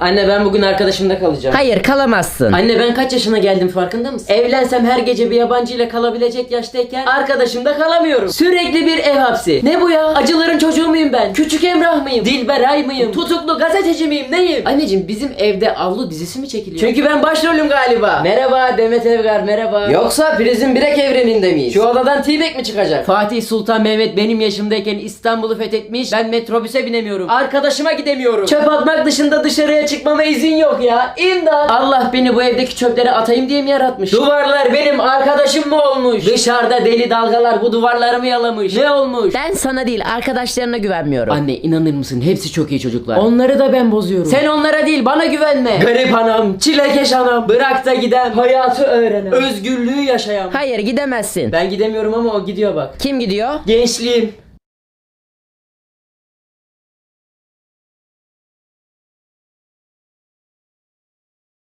Anne ben bugün arkadaşımda kalacağım. Hayır kalamazsın. Anne ben kaç yaşına geldim farkında mısın? Evlensem her gece bir yabancı ile kalabilecek yaştayken arkadaşımda kalamıyorum. Sürekli bir ev hapsi. Ne bu ya? Acıların çocuğu muyum ben? Küçük Emrah mıyım? Dilberay mıyım? Tutuklu gazeteci miyim? Neyim? Anneciğim bizim evde avlu dizisi mi çekiliyor? Çünkü ben başrolüm galiba. Merhaba Demet Evgar merhaba. Yoksa Prizm Birek evreninde miyiz? Şu odadan T-Bag mi çıkacak? Fatih Sultan Mehmet benim yaşımdayken İstanbul'u fethetmiş. Ben metrobüse binemiyorum. Arkadaşıma gidemiyorum. Çöp atmak dışında dışarıya çıkmama izin yok ya. İmdat. Allah beni bu evdeki çöpleri atayım diye mi yaratmış? Duvarlar benim arkadaşım mı olmuş? Dışarıda deli dalgalar bu duvarlarımı yalamış. Ne olmuş? Ben sana değil arkadaşlarına güvenmiyorum. Anne inanır mısın? Hepsi çok iyi çocuklar. Onları da ben bozuyorum. Sen onlara değil bana güvenme. Garip anam, çilekeş anam. Bırak da giden, hayatı öğrenen, özgürlüğü yaşayan. Hayır gidemezsin. Ben gidemiyorum ama o gidiyor bak. Kim gidiyor? Gençliğim.